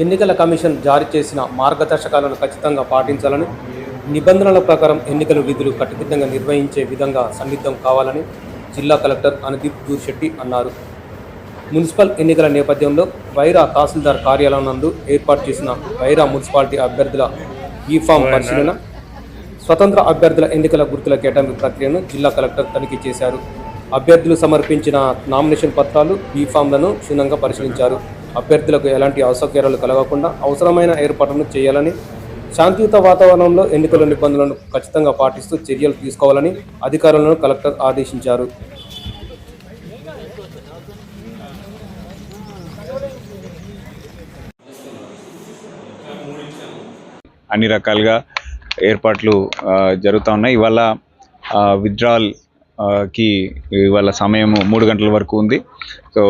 ఎన్నికల కమిషన్ జారీ చేసిన మార్గదర్శకాలను ఖచ్చితంగా పాటించాలని నిబంధనల ప్రకారం ఎన్నికల విధులు కట్టుదిట్టంగా నిర్వహించే విధంగా సన్నిద్ధం కావాలని జిల్లా కలెక్టర్ అనుదీప్ దూర్శెట్టి అన్నారు. మున్సిపల్ ఎన్నికల నేపథ్యంలో వైరా తహసీల్దార్ కార్యాలయం నందు ఏర్పాటు చేసిన వైరా మున్సిపాలిటీ అభ్యర్థుల ఈ ఫామ్ పరిశీలన స్వతంత్ర అభ్యర్థుల ఎన్నికల గుర్తుల కేటాయింపు ప్రక్రియను జిల్లా కలెక్టర్ తనిఖీ చేశారు. అభ్యర్థులు సమర్పించిన నామినేషన్ పత్రాలు ఈ ఫామ్లను క్షుణ్ణంగా పరిశీలించారు. అభ్యర్థులకు ఎలాంటి అసౌకర్యాలు కలగకుండా అవసరమైన ఏర్పాట్లను చేయాలని శాంతియుత వాతావరణంలో ఎన్నికల నిబంధనలను ఖచ్చితంగా పాటిస్తూ చర్యలు తీసుకోవాలని అధికారులను కలెక్టర్ ఆదేశించారు. అన్ని రకాలుగా ఏర్పాట్లు జరుగుతూ ఉన్నాయి. ఇవాళ విత్డ్రాల్ కి ఇవాళ సమయం మూడు గంటల వరకు ఉంది. సో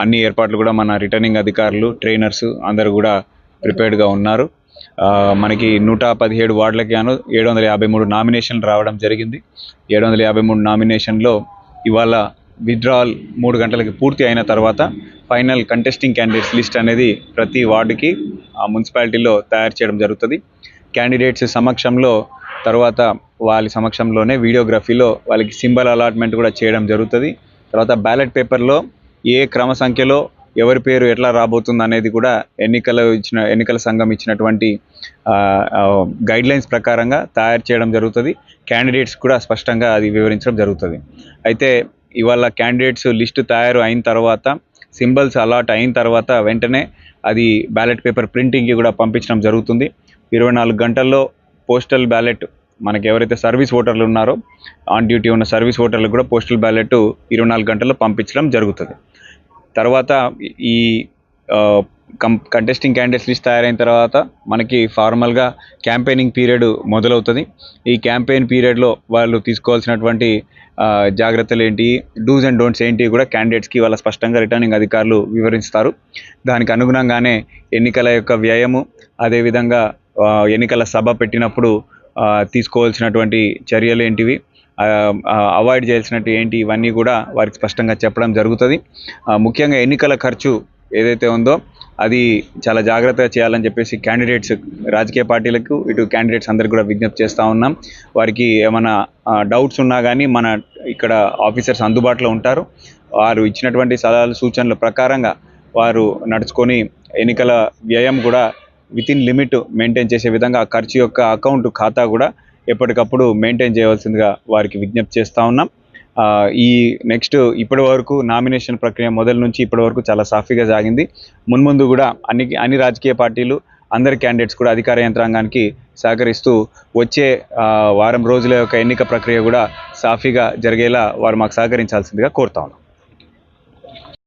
అన్ని ఏర్పాట్లు కూడా మన రిటర్నింగ్ అధికారులు ట్రైనర్స్ అందరూ కూడా ప్రిపేర్డ్గా ఉన్నారు. మనకి నూట పదిహేడు వార్డులకి గాను ఏడు వందల యాభై మూడు నామినేషన్లు రావడం జరిగింది. ఏడు వందల యాభై మూడు నామినేషన్లో ఇవాళ విత్డ్రాల్ మూడు గంటలకి పూర్తి అయిన తర్వాత ఫైనల్ కంటెస్టింగ్ క్యాండిడేట్స్ లిస్ట్ అనేది ప్రతి వార్డుకి ఆ మున్సిపాలిటీలో తయారు చేయడం జరుగుతుంది. క్యాండిడేట్స్ సమక్షంలో తర్వాత వాళ్ళ సమక్షంలోనే వీడియోగ్రఫీలో వాళ్ళకి సింబల్ అలాట్మెంట్ కూడా చేయడం జరుగుతుంది. తర్వాత బ్యాలెట్ పేపర్లో ఏ క్రమ సంఖ్యలో ఎవరి పేరు ఎట్లా రాబోతుంది అనేది కూడా ఎన్నికల ఇచ్చిన ఎన్నికల సంఘం ఇచ్చినటువంటి గైడ్ లైన్స్ ప్రకారంగా తయారు చేయడం జరుగుతుంది. క్యాండిడేట్స్ కూడా స్పష్టంగా అది వివరించడం జరుగుతుంది. అయితే ఇవాళ క్యాండిడేట్స్ లిస్టు తయారు అయిన తర్వాత సింబల్స్ అలాట్ అయిన తర్వాత వెంటనే అది బ్యాలెట్ పేపర్ ప్రింటింగ్కి కూడా పంపించడం జరుగుతుంది. ఇరవై నాలుగు గంటల్లో పోస్టల్ బ్యాలెట్ మనకి ఎవరైతే సర్వీస్ ఓటర్లు ఉన్నారో ఆన్ డ్యూటీ ఉన్న సర్వీస్ ఓటర్లకు కూడా పోస్టల్ బ్యాలెట్ ఇరవై నాలుగు గంటల్లో పంపించడం జరుగుతుంది. తర్వాత ఈ కం కంటెస్టింగ్ క్యాండిడేట్స్ లిస్ట్ తయారైన తర్వాత మనకి ఫార్మల్గా క్యాంపెయినింగ్ పీరియడ్ మొదలవుతుంది. ఈ క్యాంపెయిన్ పీరియడ్లో వాళ్ళు తీసుకోవాల్సినటువంటి జాగ్రత్తలు ఏంటి డూస్ అండ్ డోంట్స్ ఏంటి కూడా క్యాండిడేట్స్కి వాళ్ళ స్పష్టంగా రిటర్నింగ్ అధికారులు వివరిస్తారు. దానికి అనుగుణంగానే ఎన్నికల యొక్క వ్యయము అదేవిధంగా ఎన్నికల సభ పెట్టినప్పుడు తీసుకోవాల్సినటువంటి చర్యలు ఏంటివి? అవాయిడ్ చేయాల్సినట్టు ఏంటి? ఇవన్నీ కూడా వారికి స్పష్టంగా చెప్పడం జరుగుతుంది. ముఖ్యంగా ఎన్నికల ఖర్చు ఏదైతే ఉందో అది చాలా జాగ్రత్తగా చేయాలని చెప్పేసి క్యాండిడేట్స్ రాజకీయ పార్టీలకు ఇటు క్యాండిడేట్స్ అందరికి కూడా విజ్ఞప్తి చేస్తూ ఉన్నాం. వారికి ఏమైనా డౌట్స్ ఉన్నా కానీ మన ఇక్కడ ఆఫీసర్స్ అందుబాటులో ఉంటారు. వారు ఇచ్చినటువంటి సలహాలు సూచనల ప్రకారంగా వారు నడుచుకొని ఎన్నికల వ్యయం కూడా విత్ ఇన్ లిమిట్ మెయింటైన్ చేసే విధంగా ఆ ఖర్చు యొక్క అకౌంట్ ఖాతా కూడా ఎప్పటికప్పుడు మెయింటైన్ చేయవలసిందిగా వారికి విజ్ఞప్తి చేస్తూ ఉన్నాం. ఈ నెక్స్ట్ ఇప్పటి వరకు నామినేషన్ ప్రక్రియ మొదల నుంచి ఇప్పటి వరకు చాలా సాఫీగా సాగింది. మున్ముందు కూడా అన్ని అన్ని రాజకీయ పార్టీలు అందరి క్యాండిడేట్స్ కూడా అధికార యంత్రాంగానికి సహకరిస్తూ వచ్చే వారం రోజుల యొక్క ఎన్నిక ప్రక్రియ కూడా సాఫీగా జరిగేలా వారు మాకు సహకరించాల్సిందిగా కోరుతా ఉన్నాం.